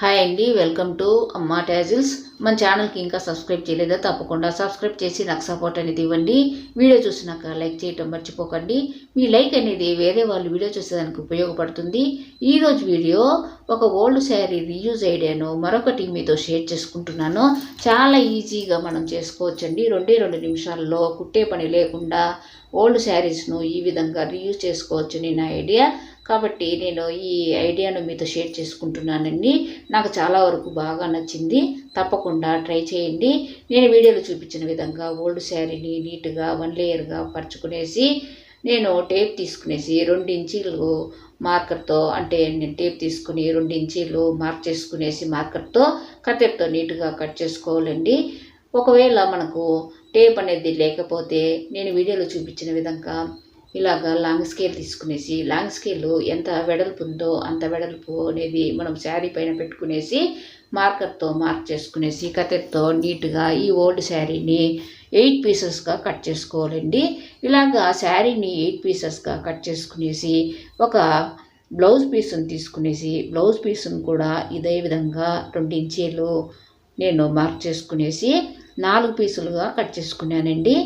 Hi అండి welcome to అమ్మా tassels. మన ఛానల్కి ఇంకా సబ్స్క్రైబ్ చేయలేదా? తప్పకుండా సబ్స్క్రైబ్ చేసి నాకు సపోర్ట్ అనేది ఇవ్వండి. వీడియో చూసినాక లైక్ చేయటం మర్చిపోకండి. మీ లైక్ అనేది వేరే వాళ్ళు వీడియో చూసేదానికి ఉపయోగపడుతుంది. ఈరోజు వీడియో ఒక ఓల్డ్ శారీ రీయూజ్ ఐడియాను మరొకటి మీతో షేర్ చేసుకుంటున్నాను. చాలా ఈజీగా మనం చేసుకోవచ్చండి. రెండే రెండు నిమిషాల్లో కుట్టే పని లేకుండా ఓల్డ్ శారీస్ను ఈ విధంగా రీయూజ్ చేసుకోవచ్చు నేను ఐడియా. కాబట్టి నేను ఈ ఐడియాను మీతో షేర్ చేసుకుంటున్నానండి. నాకు చాలా వరకు బాగా నచ్చింది. తప్పకుండా ట్రై చేయండి. నేను వీడియోలో చూపించిన విధంగా ఓల్డ్ శారీని నీట్గా వన్ లేయర్గా పరుచుకునేసి నేను టేప్ తీసుకునేసి రెండు ఇంచీలు మార్కర్తో అంటే నేను టేప్ తీసుకుని రెండు ఇంచీలు మార్క్ చేసుకునేసి మార్కర్తో కత్తెరతో నీట్గా కట్ చేసుకోవాలండి. ఒకవేళ మనకు టేప్ అనేది లేకపోతే నేను వీడియోలో చూపించిన విధంగా ఇలాగ లాంగ్ స్కేల్ తీసుకునేసి లాంగ్ స్కేల్ ఎంత వెడల్పు ఉందో అంత వెడల్పు అనేది మనం శారీ పైన పెట్టుకునేసి మార్కర్తో మార్క్ చేసుకునేసి కత్తెరతో నీట్గా ఈ ఓల్డ్ శారీని ఎయిట్ పీసెస్గా కట్ చేసుకోవాలండి. ఇలాగా శారీని ఎయిట్ పీసెస్గా కట్ చేసుకునేసి ఒక బ్లౌజ్ పీస్ని తీసుకునేసి బ్లౌజ్ పీస్ను కూడా ఇదే విధంగా రెండు ఇంచీలు నేను మార్క్ చేసుకునేసి నాలుగు పీసులుగా కట్ చేసుకున్నానండి.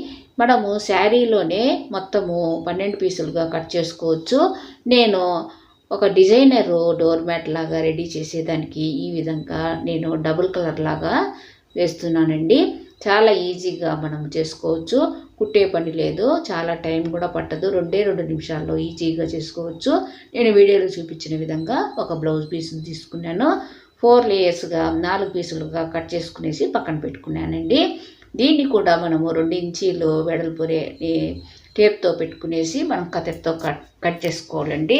మనము శారీలోనే మొత్తము పన్నెండు పీసులుగా కట్ చేసుకోవచ్చు. నేను ఒక డిజైనర్ డోర్ మ్యాట్ లాగా రెడీ చేసేదానికి ఈ విధంగా నేను డబుల్ కలర్ లాగా వేస్తున్నానండి. చాలా ఈజీగా మనం చేసుకోవచ్చు. కుట్టే పని లేదు. చాలా టైం కూడా పట్టదు. రెండే రెండు నిమిషాల్లో ఈజీగా చేసుకోవచ్చు. నేను వీడియోలో చూపించిన విధంగా ఒక బ్లౌజ్ పీస్ని తీసుకున్నాను. ఫోర్ లేయర్స్గా నాలుగు పీసులుగా కట్ చేసుకునేసి పక్కన పెట్టుకున్నానండి. దీన్ని కూడా మనము రెండు ఇంచీలు వెడల్పు టేప్తో పెట్టుకునేసి మనం కత్తెరతో కట్ కట్ చేసుకోవాలండి.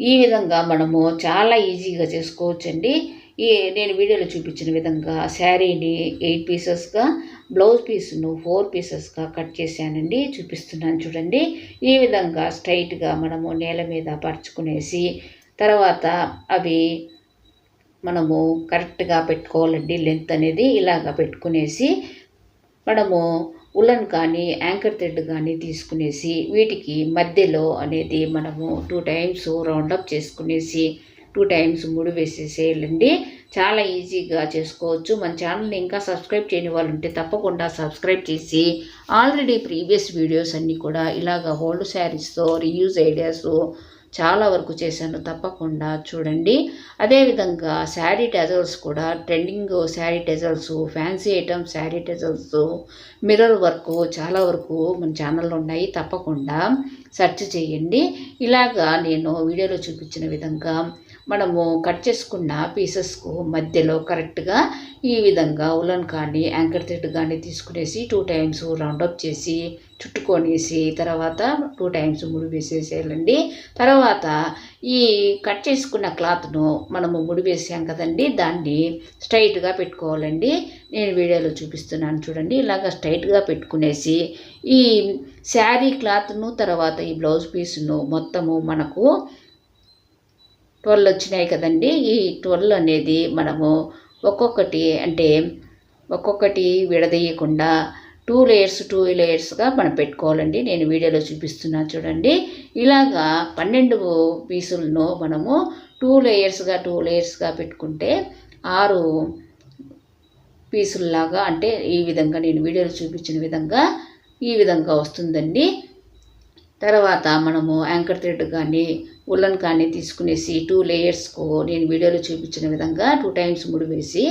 ఈ విధంగా మనము చాలా ఈజీగా చేసుకోవచ్చండి. ఈ నేను వీడియోలో చూపించిన విధంగా శారీని ఎయిట్ పీసెస్గా బ్లౌజ్ పీస్ను ఫోర్ పీసెస్గా కట్ చేశానండి. చూపిస్తున్నాను చూడండి. ఈ విధంగా స్ట్రైట్గా మనము నేల మీద పరుచుకునేసి తర్వాత అవి మనము కరెక్ట్గా పెట్టుకోవాలండి లెంత్ అనేది ఇలాగా పెట్టుకునేసి మనము ఉలన్ కానీ యాంకర్ థ్రెడ్ కానీ తీసుకునేసి వీటికి మధ్యలో అనేది మనము టూ టైమ్స్ రౌండప్ చేసుకునేసి టూ టైమ్స్ ముడి వేసేసేయాలండి. చాలా ఈజీగా చేసుకోవచ్చు. మన ఛానల్ని ఇంకా సబ్స్క్రైబ్ చేయని వాళ్ళు ఉంటే తప్పకుండా సబ్స్క్రైబ్ చేసి ఆల్రెడీ ప్రీవియస్ వీడియోస్ అన్నీ కూడా ఇలాగ హోల్డ్ శారీస్తో రీయూజ్ ఐడియాస్ చాలా వరకు చేశాను. తప్పకుండా చూడండి. అదేవిధంగా శారీ టెజల్స్ కూడా trending sari tassels fancy item sari tassels mirror work చాలా వరకు మన ఛానల్లో ఉన్నాయి. తప్పకుండా సెర్చ్ చేయండి. ఇలాగా నేను వీడియోలో చూపించిన విధంగా మనము కట్ చేసుకున్న పీసెస్కు మధ్యలో కరెక్ట్గా ఈ విధంగా ఉలన్ కానీ యాంకర్ థ్రెడ్ కానీ తీసుకునేసి టూ టైమ్స్ రౌండప్ చేసి చుట్టుకొనేసి తర్వాత టూ టైమ్స్ ముడి వేసేసేయాలండి. తర్వాత ఈ కట్ చేసుకున్న క్లాత్ను మనము ముడి వేసాం కదండి దాన్ని స్ట్రైట్గా పెట్టుకోవాలండి. నేను వీడియోలో చూపిస్తున్నాను చూడండి ఇలాగ స్ట్రైట్గా పెట్టుకునేసి ఈ శారీ క్లాత్ను తర్వాత ఈ బ్లౌజ్ పీస్ను మొత్తము మనకు ట్వెల్వ్ వచ్చినాయి కదండి. ఈ ట్వెల్వ్ అనేది మనము ఒక్కొక్కటి అంటే ఒక్కొక్కటి విడదీయకుండా టూ లేయర్స్ టూ లేయర్స్గా మనం పెట్టుకోవాలండి. నేను వీడియోలో చూపిస్తున్నాను చూడండి. ఇలాగా పన్నెండు పీసులను మనము టూ లేయర్స్గా టూ లేయర్స్గా పెట్టుకుంటే ఆరు పీసుల్లాగా అంటే ఈ విధంగా నేను వీడియోలో చూపించిన విధంగా ఈ విధంగా వస్తుందండి. తర్వాత మనము యాంకర్ థ్రెడ్ కానీ ఉల్లన్ కానీ తీసుకునేసి టూ లేయర్స్కు నేను వీడియోలో చూపించిన విధంగా టూ టైమ్స్ ముడి వేసి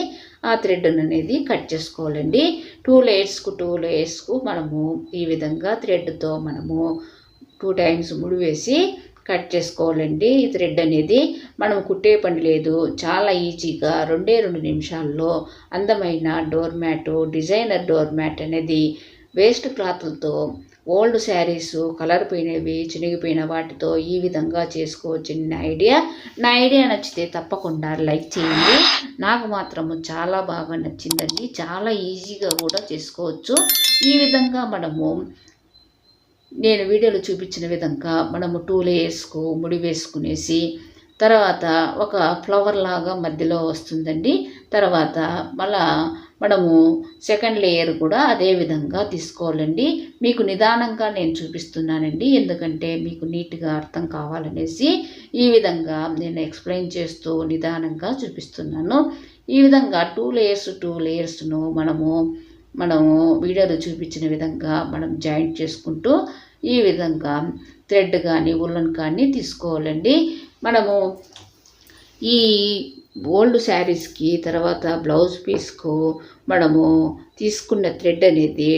ఆ థ్రెడ్ అనేది కట్ చేసుకోవాలండి. టూ లేయర్స్కు టూ లేయర్స్కు మనము ఈ విధంగా థ్రెడ్తో మనము టూ టైమ్స్ ముడి వేసి కట్ చేసుకోవాలండి. ఈ థ్రెడ్ అనేది మనం కుట్టే పని లేదు. చాలా ఈజీగా రెండే రెండు నిమిషాల్లో అందమైన door mat designer door mat అనేది వేస్ట్ క్లాత్లతో ఓల్డ్ శారీస్ కలర్ పోయినవి చినిగిపోయిన వాటితో ఈ విధంగా చేసుకోవచ్చు. నా ఐడియా నా ఐడియా నచ్చితే తప్పకుండా లైక్ చేయండి. నాకు మాత్రము చాలా బాగా నచ్చిందండి. చాలా ఈజీగా కూడా చేసుకోవచ్చు. ఈ విధంగా మనము నేను వీడియోలో చూపించిన విధంగా మనము టూ లేయర్స్కు ముడి వేసుకునేసి తర్వాత ఒక ఫ్లవర్ లాగా మధ్యలో వస్తుందండి. తర్వాత మళ్ళా మనము సెకండ్ లేయర్ కూడా అదే విధంగా తీసుకోవాలండి. మీకు నిదానంగా నేను చూపిస్తున్నానండి. ఎందుకంటే మీకు నీట్గా అర్థం కావాలనేసి ఈ విధంగా నేను ఎక్స్ప్లెయిన్ చేస్తూ నిదానంగా చూపిస్తున్నాను. ఈ విధంగా టూ లేయర్స్ టూ లేయర్స్ను మనము మనము వీడియోలో చూపించిన విధంగా మనం జాయింట్ చేసుకుంటూ ఈ విధంగా థ్రెడ్ కానీ ఉల్లన్ కానీ తీసుకోవాలండి. మనము ఈ ఓల్డ్ శారీస్కి తర్వాత బ్లౌజ్ పీస్కు మనము తీసుకున్న థ్రెడ్ అనేది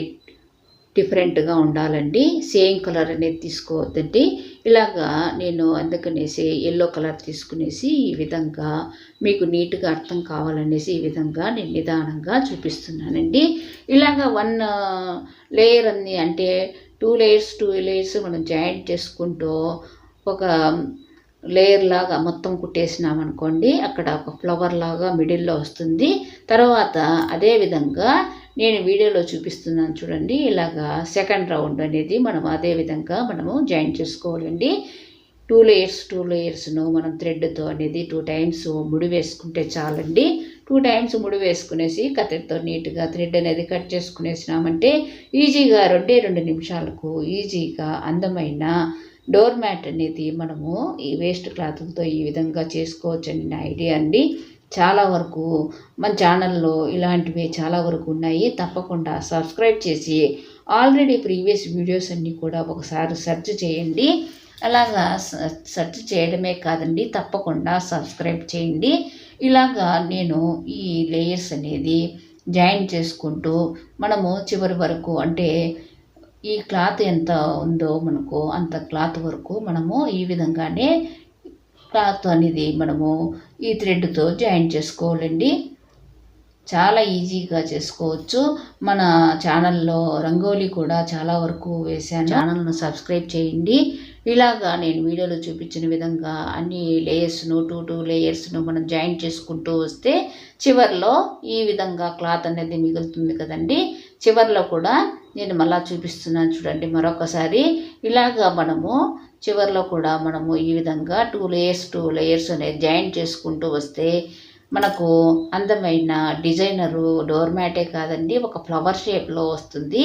డిఫరెంట్గా ఉండాలండి. సేమ్ కలర్ అనేది తీసుకోవద్దండి. ఇలాగా నేను అందుకనేసి ఎల్లో కలర్ తీసుకునేసి ఈ విధంగా మీకు నీట్గా అర్థం కావాలనేసి ఈ విధంగా నేను నిదానంగా చూపిస్తున్నానండి. ఇలాగా వన్ లేయర్ అన్ని అంటే టూ లేయర్స్ టూ లేయర్స్ మనం జాయింట్ చేసుకుంటూ ఒక లేయర్ లాగా మొత్తం కుట్టేసినామనుకోండి అక్కడ ఒక ఫ్లవర్ లాగా మిడిల్లో వస్తుంది. తర్వాత అదే విధంగా నేను వీడియోలో చూపిస్తున్నాను చూడండి ఇలాగా సెకండ్ రౌండ్ అనేది మనం అదే విధంగా మనము జాయిన్ చేసుకోవాలండి. టూ లేయర్స్ టూ లేయర్స్ను మనం థ్రెడ్తో అనేది టూ టైమ్స్ ముడి వేసుకుంటే చాలండి. టూ టైమ్స్ ముడి వేసుకునేసి కత్తెరతో నీట్గా థ్రెడ్ అనేది కట్ చేసుకునేసినామంటే ఈజీగా రెండే రెండు నిమిషాలకు ఈజీగా అందమైన డోర్ మ్యాట్ అనేది మనము ఈ వేస్ట్ క్లాత్లతో ఈ విధంగా చేసుకోవచ్చని నా ఐడియా అండి. చాలా వరకు మన ఛానల్లో ఇలాంటివి చాలా వరకు ఉన్నాయి. తప్పకుండా సబ్స్క్రైబ్ చేసి ఆల్రెడీ ప్రీవియస్ వీడియోస్ అన్నీ కూడా ఒకసారి సెర్చ్ చేయండి. అలాగా సెర్చ్ చేయడమే కాదండి తప్పకుండా సబ్స్క్రైబ్ చేయండి. ఇలాగా నేను ఈ లేయర్స్ అనేది జాయిన్ చేసుకుంటూ మనము చివరి వరకు అంటే ఈ క్లాత్ ఎంత ఉందో మనకు అంత క్లాత్ వరకు మనము ఈ విధంగానే క్లాత్ అనేది మనము ఈ థ్రెడ్తో జాయిన్ చేసుకోవాలండి. చాలా ఈజీగా చేసుకోవచ్చు. మన ఛానల్లో రంగోలీ కూడా చాలా వరకు వేసాను ఛానల్ను సబ్స్క్రైబ్ చేయండి. ఇలాగా నేను వీడియోలో చూపించిన విధంగా అన్ని లేయర్స్ను టూ టూ లేయర్స్ను మనం జాయిన్ చేసుకుంటూ వస్తే చివరిలో ఈ విధంగా క్లాత్ అనేది మిగులుతుంది కదండి. చివరిలో కూడా నేను మళ్ళా చూపిస్తున్నాను చూడండి మరొకసారి. ఇలాగా మనము చివరిలో కూడా మనము ఈ విధంగా టూ లేయర్స్ టూ లేయర్స్ అనేది జాయిన్ చేసుకుంటూ వస్తే మనకు అందమైన డిజైనరు డోర్ మ్యాటే కాదండి ఒక ఫ్లవర్ షేప్లో వస్తుంది.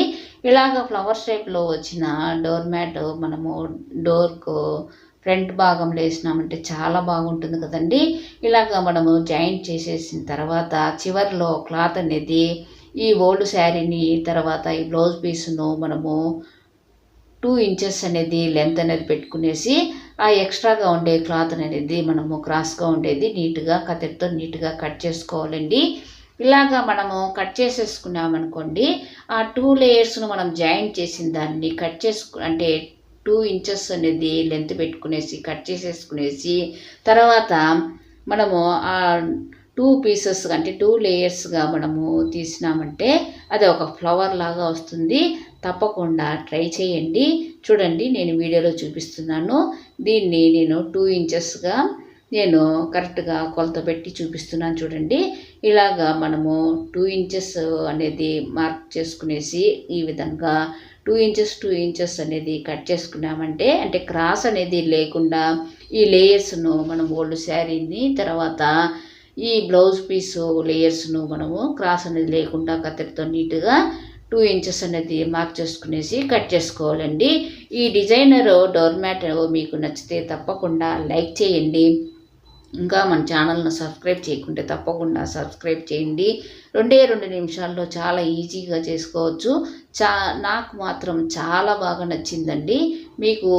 ఇలాగ ఫ్లవర్ షేప్లో వచ్చిన డోర్ మ్యాట్ మనము డోర్కు ఫ్రంట్ భాగంలో వేసినామంటే చాలా బాగుంటుంది కదండి. ఇలాగ మనము జాయింట్ చేసేసిన తర్వాత చివరిలో క్లాత్ అనేది ఈ ఓల్డ్ శారీని తర్వాత ఈ బ్లౌజ్ పీస్ను మనము టూ ఇంచెస్ అనేది లెంత్ అనేది పెట్టుకునేసి ఆ ఎక్స్ట్రాగా ఉండే క్లాత్ అనేది మనము క్రాస్గా ఉండేది నీట్గా కత్తిరితో నీట్గా కట్ చేసుకోవాలండి. ఇలాగా మనము కట్ చేసేసుకున్నామనుకోండి ఆ టూ లేయర్స్ను మనం జాయింట్ చేసిన దాన్ని కట్ చేసుకు అంటే టూ ఇంచెస్ అనేది లెంత్ పెట్టుకునేసి కట్ చేసేసుకునేసి తర్వాత మనము ఆ టూ పీసెస్ అంటే టూ లేయర్స్గా మనము తీసినామంటే అది ఒక ఫ్లవర్ లాగా వస్తుంది. తప్పకుండా ట్రై చేయండి. చూడండి నేను వీడియోలో చూపిస్తున్నాను. దీన్ని నేను టూ ఇంచెస్గా నేను కరెక్ట్గా కొలత పెట్టి చూపిస్తున్నాను చూడండి. ఇలాగా మనము టూ ఇంచెస్ అనేది మార్క్ చేసుకునేసి ఈ విధంగా టూ ఇంచెస్ టూ ఇంచెస్ అనేది కట్ చేసుకున్నామంటే అంటే క్రాస్ అనేది లేకుండా ఈ లేయర్స్ను మనం ఓల్డ్ శారీని తర్వాత ఈ బ్లౌజ్ పీసు లేయర్స్ను మనము క్రాస్ అనేది లేకుండా కత్తెరతో నీట్గా టూ ఇంచెస్ అనేది మార్క్ చేసుకునేసి కట్ చేసుకోవాలండి. ఈ డిజైనర్ డోర్ మ్యాట్ మీకు నచ్చితే తప్పకుండా లైక్ చేయండి. ఇంకా మన ఛానల్ను సబ్స్క్రైబ్ చేయకుంటే తప్పకుండా సబ్స్క్రైబ్ చేయండి. రెండే రెండు నిమిషాల్లో చాలా ఈజీగా చేసుకోవచ్చు. చా నాకు మాత్రం చాలా బాగా నచ్చిందండి. మీకు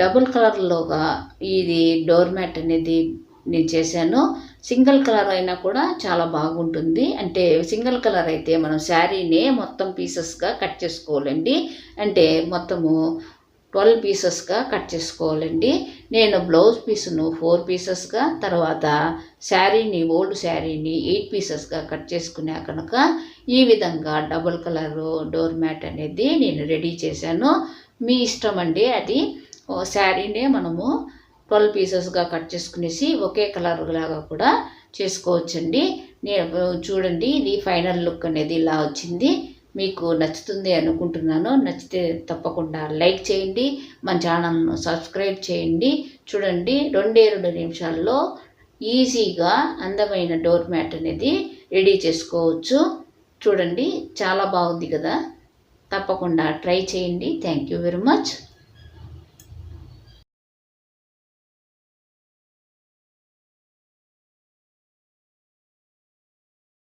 డబుల్ కలర్లోగా ఇది డోర్ మ్యాట్ అనేది నేను చేశాను. సింగిల్ కలర్ అయినా కూడా చాలా బాగుంటుంది. అంటే సింగిల్ కలర్ అయితే మనం శారీనే మొత్తం పీసెస్గా కట్ చేసుకోవాలండి. అంటే మొత్తము ట్వెల్వ్ పీసెస్గా కట్ చేసుకోవాలండి. నేను బ్లౌజ్ పీస్ను ఫోర్ పీసెస్గా తర్వాత శారీని ఓల్డ్ శారీని ఎయిట్ పీసెస్గా కట్ చేసుకున్నా కనుక ఈ విధంగా డబుల్ కలర్ డోర్ మ్యాట్ అనేది నేను రెడీ చేశాను. మీ ఇష్టం అండి అది శారీనే మనము ట్వెల్వ్ పీసెస్గా కట్ చేసుకునేసి ఒకే కలర్ లాగా కూడా చేసుకోవచ్చండి. నేను చూడండి ఇది ఫైనల్ లుక్ అనేది ఇలా వచ్చింది. మీకు నచ్చుతుంది అనుకుంటున్నాను. నచ్చితే తప్పకుండా లైక్ చేయండి. మన ఛానల్ను సబ్స్క్రైబ్ చేయండి. చూడండి రెండే రెండు నిమిషాల్లో ఈజీగా అందమైన డోర్ మ్యాట్ అనేది రెడీ చేసుకోవచ్చు. చూడండి చాలా బాగుంది కదా. తప్పకుండా ట్రై చేయండి. Thank you very much.